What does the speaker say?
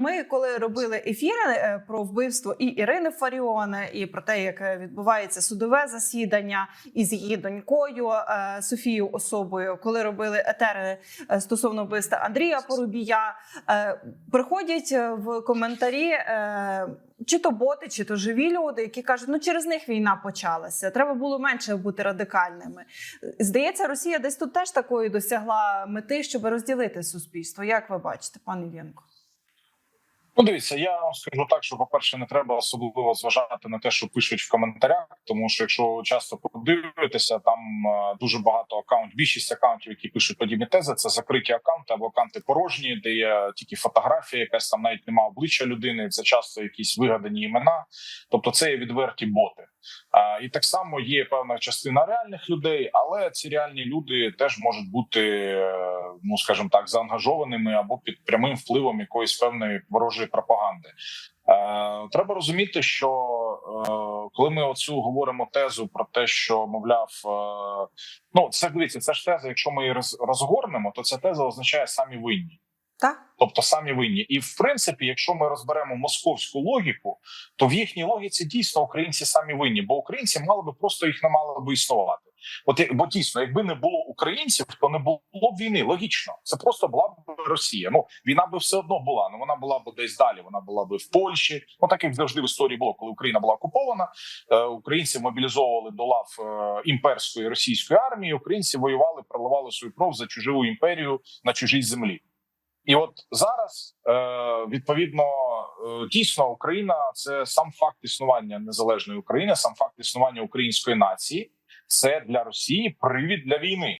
Ми, коли робили ефіри е, про вбивство і Ірини Фаріон, і про те, як е, відбувається судове засідання із її донькою е, Софією особою, коли робили етери стосовно вбивства Андрія Порубія, приходять в коментарі. Чи то боти, чи то живі люди, які кажуть, ну через них війна почалася. Треба було менше бути радикальними. Здається, Росія десь тут теж такої досягла мети, щоб розділити суспільство. Як ви бачите, пане Іллєнко? Ну, дивіться, я вам скажу так, що по-перше, не треба особливо зважати на те, що пишуть в коментарях, тому що якщо часто подивитися, там е, дуже багато акаунт. більшість акаунтів, які пишуть подібні тези, це закриті акаунти або акаунти порожні, де є тільки фотографія, якась там навіть немає обличчя людини. Це часто якісь вигадані імена, тобто це є відверті боти. А, і так само є певна частина реальних людей, але ці реальні люди теж можуть бути, е, ну скажімо так, заангажованими або під прямим впливом якоїсь певної ворожої пропаганди. Е, треба розуміти, що е, коли ми оцю говоримо тезу про те, що мовляв, ну це дивіться, це ж теза. Якщо ми її розгорнемо, то ця теза означає самі винні. Так? Тобто самі винні, і в принципі, якщо ми розберемо московську логіку, то в їхній логіці дійсно українці самі винні, бо українці мали би просто їх не мало би існувати. От бо дійсно, якби не було українців, то не було б війни. Логічно, це просто була б Росія. Ну війна би все одно була. Ну вона була б десь далі. Вона була б в Польщі. Ну так як завжди в історії було, коли Україна була окупована. Е, українці мобілізовували до лав е, імперської російської армії. Українці воювали, проливали свою кров за чужу імперію на чужій землі. І от зараз е, відповідно е, дійсно Україна це сам факт існування незалежної України, сам факт існування української нації. Це для Росії привід для війни.